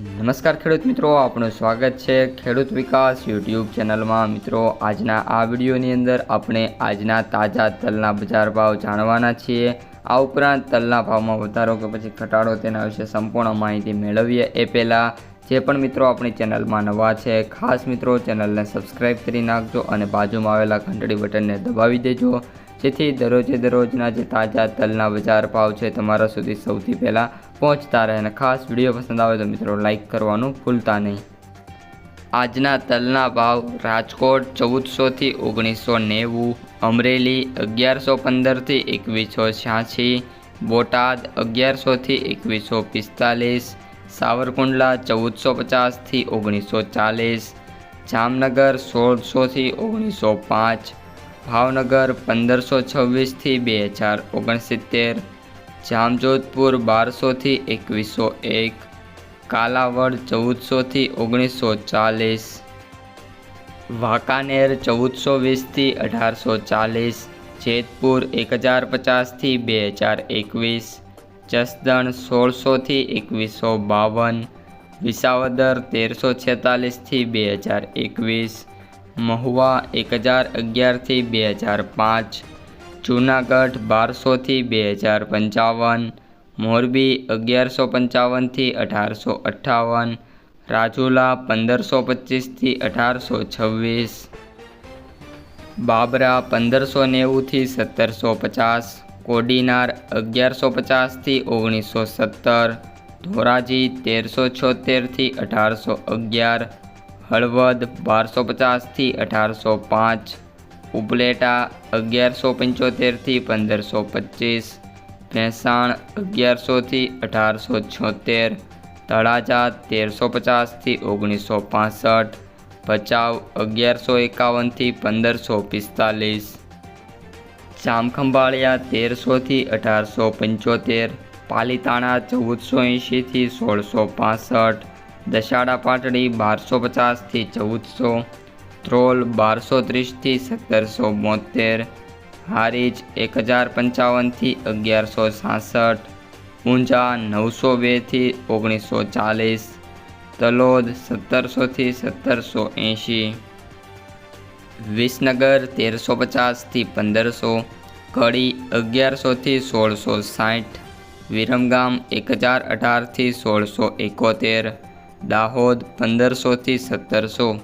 નમસ્કાર ખેડૂત મિત્રો, આપનું સ્વાગત છે ખેડૂત વિકાસ યુટ્યુબ ચેનલમાં. મિત્રો, આજના આ વિડીયોની અંદર આપણે આજના તાજા તલના બજાર ભાવ જાણવાના છીએ. આ ઉપરાંત તલના ભાવમાં વધારો કે પછી ઘટાડો તેના વિશે સંપૂર્ણ માહિતી મેળવીએ એ પહેલાં જે પણ મિત્રો આપણી ચેનલમાં નવા છે, ખાસ મિત્રો ચેનલને સબસ્ક્રાઈબ કરી નાખજો અને બાજુમાં આવેલા ઘંટડી બટનને દબાવી દેજો. જેથી દરરોજે દરરોજના જે તાજા તલના બજાર ભાવ છે તમારા સુધી સૌથી પહેલાં પહોંચતા રહે અને ખાસ વીડિયો પસંદ આવે તો મિત્રો લાઇક કરવાનું ભૂલતા નહીં. આજના તલના ભાવ રાજકોટ ચૌદસોથી ઓગણીસો નેવું, અમરેલી અગિયારસો પંદરથી એકવીસો છ્યાસી, બોટાદ અગિયારસોથી એકવીસો પિસ્તાલીસ, સાવરકુંડલા ચૌદસો પચાસથી ઓગણીસો ચાલીસ, જામનગર સોળસોથી ઓગણીસો પાંચ ભાવનગર પંદરસો છવ્વીસથી બે હજાર ઓગણસિત્તેર, જામજોધપુર બારસોથી એકવીસો એક, કાલાવડ ચૌદસોથી ઓગણીસો ચાલીસ, વાંકાનેર ચૌદસો વીસથી અઢારસો ચાલીસ, જેતપુર એક હજાર પચાસથી બે હજાર એકવીસ, જસદણ સોળસોથી એકવીસો બાવન, વિસાવદર તેરસો છેતાલીસથી બે હજાર એકવીસ મહુવા એક હજાર અગિયારથી બે હજાર પાંચ જૂનાગઢ બારસોથી બે હજાર પંચાવન મોરબી અગિયારસો પંચાવનથી અઢારસો અઠ્ઠાવન રાજુલા પંદરસો પચીસથી અઢારસો છવ્વીસ બાબરા પંદરસો નેવુંથી સત્તરસો પચાસ કોડીનાર અગિયારસો પચાસથી ઓગણીસો સત્તર ધોરાજી તેરસો છોતેરથી અઢારસો અગિયાર હળવદ બારસો પચાસથી અઢારસો પાંચ, ઉપલેટા અગિયારસો પંચોતેરથી પંદરસો પચીસ, ભેંસાણ અગિયારસોથી અઢારસો છોતેર, તળાજા તેરસો પચાસથી ઓગણીસો પાસઠ, ભચાઉ અગિયારસો એકાવનથી પંદરસો પિસ્તાલીસ, જામખંભાળિયા તેરસોથી અઢારસો પંચોતેર, પાલીતાણા ચૌદસો એંશીથી સોળસો પાસઠ દશાડા પાટડી બારસો પચાસથી ચૌદસો, ત્રોલ બારસો ત્રીસથી સત્તરસો બોતેર, હારીજ એક હજાર પંચાવનથી અગિયારસો સાસઠ, ઊંઝા નવસો બેથી ઓગણીસો ચાલીસ, તલોદ સત્તરસોથી સત્તરસો એંશી, વિસનગર તેરસો પચાસથી પંદરસો, કડી અગિયારસોથી સોળસો સાઠ, વિરમગામ એક હજાર અઢારથી સોળસો એકોતેર દાહોદ પંદરસોથી સત્તરસો.